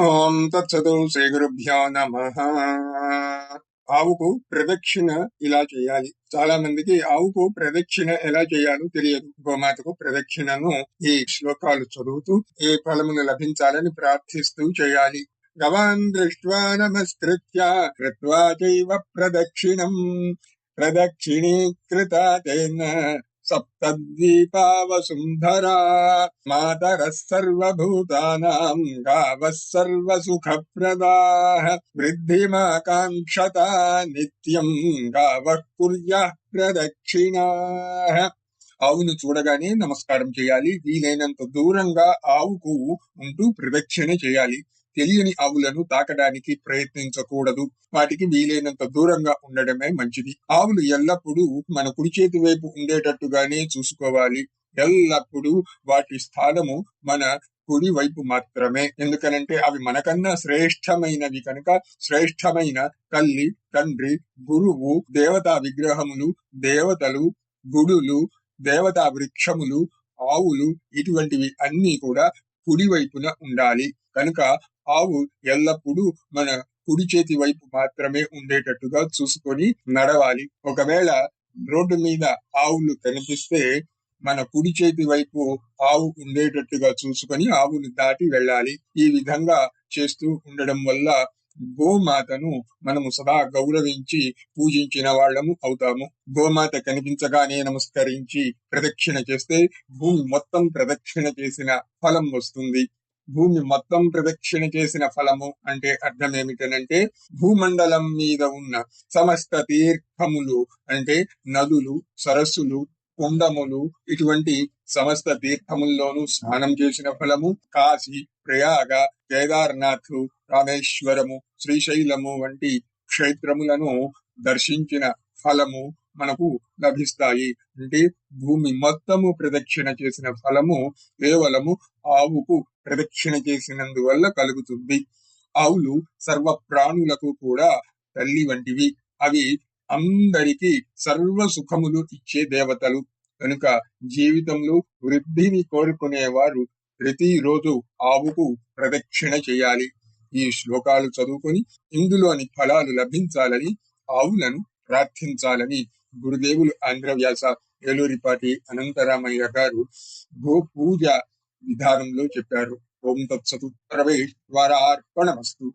ఓం తత్సతు శ్రీ గురుభ్యో నమ. ఆవుకు ప్రదక్షిణ ఇలా చేయాలి. చాలా మందికి ఆవుకు ప్రదక్షిణ ఎలా చేయాలో తెలియదు. గోమాతకు ప్రదక్షిణను ఈ శ్లోకాలు చదువుతూ ఏ ఫలమును లభించాలని ప్రార్థిస్తూ చేయాలి. గవాన్ దృష్ట్వా నమస్కృత్య కృత్వా చైవ ప్రదక్షిణం. ప్రదక్షిణీకృత తేన మాతర వసుంధరా మాతరः సర్వభూతానాం గావः సర్వసుఖప్రదాः వృద్ధిమాకాంక్షత నిత్యం గావः కుర్య ప్రదక్షిణాः ఆవును చూడగానే నమస్కారం చేయాలి. వీలైనంత దూరంగా ఆవుకు ఉంటూ ప్రదక్షిణ చేయాలి. తెలియని ఆవులను తాకడానికి ప్రయత్నించకూడదు. వాటికి వీలైనంత దూరంగా ఉండడమే మంచిది. ఆవులు ఎల్లప్పుడూ మన కుడి చేతి వైపు ఉండేటట్టుగానే చూసుకోవాలి. ఎల్లప్పుడూ వాటి స్థానము మన కుడి వైపు మాత్రమే. ఎందుకనంటే అవి మనకన్నా శ్రేష్టమైనవి కనుక శ్రేష్టమైన తల్లి తండ్రి గురువు దేవతా విగ్రహములు దేవతలు గుడులు దేవతా వృక్షములు ఆవులు ఇటువంటివి అన్ని కూడా కుడి వైపున ఉండాలి. కనుక ఆవు ఎల్లప్పుడూ మన కుడి చేతి వైపు మాత్రమే ఉండేటట్టుగా చూసుకొని నడవాలి. ఒకవేళ రోడ్డు మీద ఆవులు కనిపిస్తే మన కుడి చేతి వైపు ఆవు ఉండేటట్టుగా చూసుకొని ఆవును దాటి వెళ్ళాలి. ఈ విధంగా చేస్తూ ఉండడం వల్ల గోమాతను మనము సదా గౌరవించి పూజించిన వాళ్ళము అవుతాము. గోమాత కనిపించగానే నమస్కరించి ప్రదక్షిణ చేస్తే భూమి మొత్తం ప్రదక్షిణ చేసిన ఫలం వస్తుంది. భూమి మొత్తం ప్రదక్షిణ చేసిన ఫలము అంటే అర్థం ఏమిటనంటే భూమండలం మీద ఉన్న సమస్త తీర్థములు అంటే నదులు సరస్సులు కుండములు ఇటువంటి సమస్త తీర్థముల్లోనూ స్నానం చేసిన ఫలము కాశీ ప్రయాగ కేదార్నాథ్ రామేశ్వరము శ్రీశైలము వంటి క్షేత్రములను దర్శించిన ఫలము మనకు లభిస్తాయి. అంటే భూమి మొత్తము ప్రదక్షిణ చేసిన ఫలము కేవలము ఆవుకు ప్రదక్షిణ చేసినందువల్ల కలుగుతుంది. ఆవులు సర్వ ప్రాణులకు కూడా తల్లి వంటివి. అవి అందరికీ సర్వ సుఖములు ఇచ్చే దేవతలు. కనుక జీవితంలో వృద్ధిని కోరుకునేవారు ప్రతిరోజు ఆవుకు ప్రదక్షిణ చేయాలి. ఈ శ్లోకాలు చదువుకొని ఇందులోని ఫలాలు లభించాలని ఆవులను ప్రార్థించాలని గురుదేవులు ఆంధ్రవ్యాస ఏలూరిపాటి అనంతరామయ్య గారు గో పూజ విధానంలో చెప్పారు. ఓం తత్సతు అర్పణ వస్తువు